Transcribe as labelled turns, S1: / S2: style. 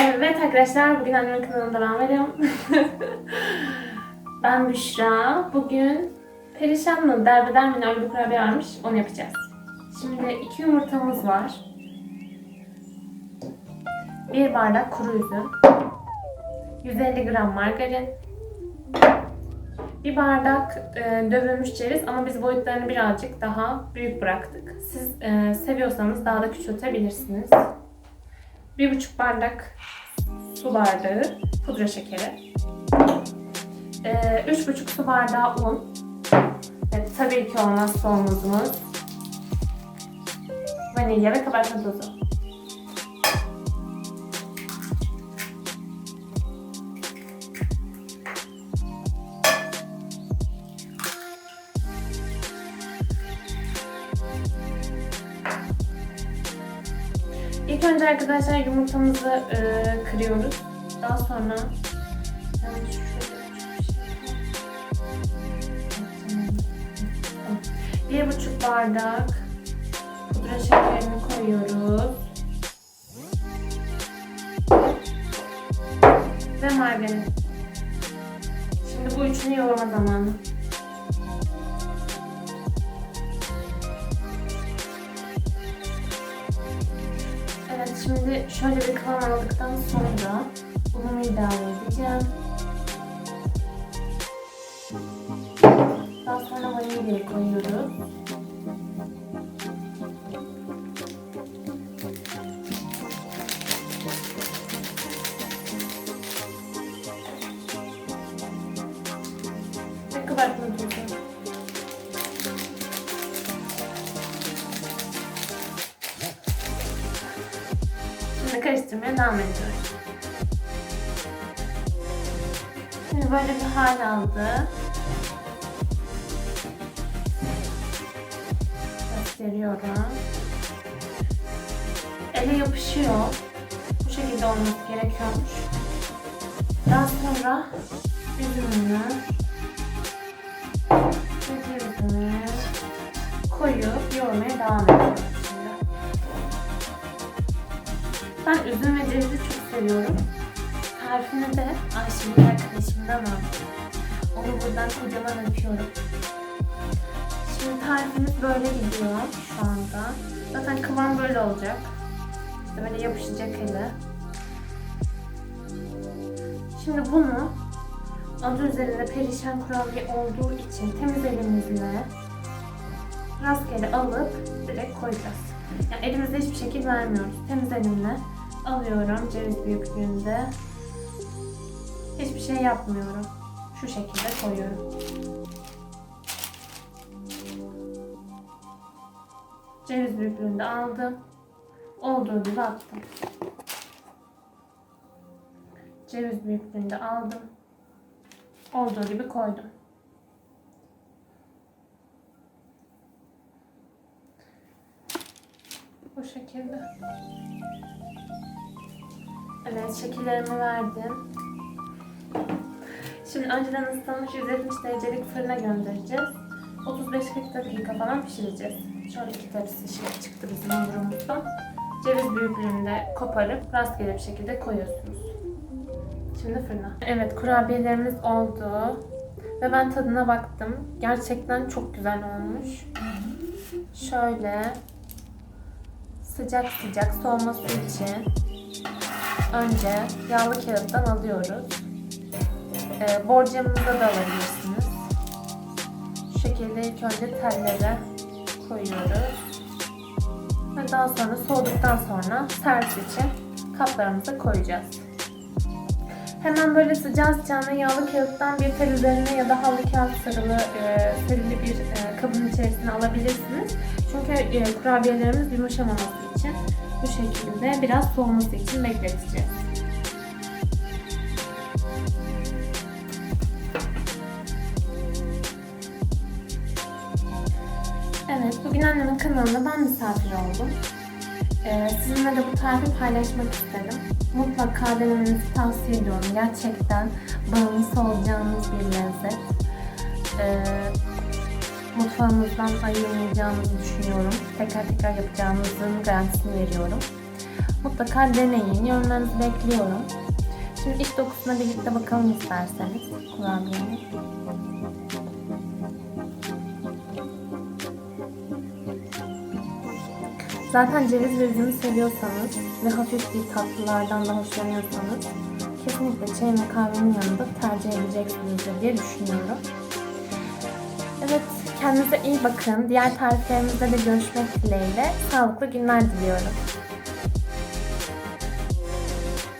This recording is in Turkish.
S1: Evet arkadaşlar bugün annemin kanalına devam ediyorum. ben Büşra. Bugün perişanlı derbeder mi öyle bir kurabiye varmış onu yapacağız. Şimdi iki yumurtamız var. Bir bardak kuru üzüm. 150 gram margarin. Bir bardak e, dövülmüş ceviz ama biz boyutlarını birazcık daha büyük bıraktık. Siz e, seviyorsanız daha da küçültebilirsiniz. Bir buçuk bardak su bardağı pudra şekeri. Ee, üç buçuk su bardağı un. Evet, tabii ki olmazsa olmazımız. Vanilya ve kabartma tozu. İlk önce arkadaşlar yumurtamızı e, kırıyoruz. Daha sonra Bir buçuk bardak pudra şekerini koyuyoruz. Ve margarin. Şimdi bu üçünü yoğurma zamanı. Şimdi şöyle bir kıvam aldıktan sonra unumu ilave edeceğim. Daha sonra vanilyayı koyuyoruz. Şimdi karıştırmaya devam ediyoruz. Şimdi böyle bir hal aldı. Gösteriyorum. Ele yapışıyor. Bu şekilde olması gerekiyormuş. Daha sonra üzümünü cevizini koyup yoğurmaya devam ediyoruz Ben üzüm ve cevizi çok seviyorum. Tarifini de Ayşe'nin arkadaşımdan aldım. Onu buradan kocaman öpüyorum. Şimdi tarifimiz böyle gidiyor şu anda. Zaten kıvam böyle olacak. Böyle yapışacak ele. Şimdi bunu adı üzerinde perişan kurabiye olduğu için temiz elimizle rastgele alıp direkt koyacağız. Yani elimizde hiçbir şekil vermiyoruz. Temiz elimle alıyorum ceviz büyüklüğünde. Hiçbir şey yapmıyorum. Şu şekilde koyuyorum. Ceviz büyüklüğünde aldım. Olduğu gibi attım. Ceviz büyüklüğünde aldım. Olduğu gibi koydum. Bu şekilde. Evet, şekillerimi verdim. Şimdi önceden ısıtılmış 170 derecelik fırına göndereceğiz. 35-40 dakika falan pişireceğiz. Şöyle iki tepsi şey çıktı bizim hamurumuzdan. Ceviz büyüklüğünde koparıp rastgele bir şekilde koyuyorsunuz. Şimdi fırına. Evet kurabiyelerimiz oldu. Ve ben tadına baktım. Gerçekten çok güzel olmuş. Şöyle sıcak sıcak soğuması için önce yağlı kağıttan alıyoruz. Ee, borcamınıza da alabilirsiniz. Şu şekilde ilk önce tellere koyuyoruz. Ve daha sonra soğuduktan sonra servis için kaplarımıza koyacağız. Hemen böyle sıcağı sıcağına yağlı kağıttan bir tel üzerine ya da havlu kağıt sarılı e, serili bir e, kabın içerisine alabilirsiniz. Çünkü e, kurabiyelerimiz yumuşamaması için bu şekilde biraz soğuması için bekleteceğiz. Evet, bugün annemin kanalında ben misafir oldum. Ee, sizinle de bu tarifi paylaşmak istedim. Mutlaka denemenizi tavsiye ediyorum. Gerçekten bağımlısı olacağınız bir lezzet. Ee, mutfağınızdan ayırmayacağınızı düşünüyorum. Tekrar tekrar yapacağınızın garantisini veriyorum. Mutlaka deneyin. Yorumlarınızı bekliyorum. Şimdi ilk dokusuna birlikte bakalım isterseniz kurabiyenin. Zaten ceviz ve seviyorsanız ve hafif bir tatlılardan da hoşlanıyorsanız kesinlikle çayın ve kahvenin yanında tercih edeceksinizdir diye düşünüyorum. Evet, kendinize iyi bakın. Diğer tariflerimizde de görüşmek dileğiyle. Sağlıklı günler diliyorum.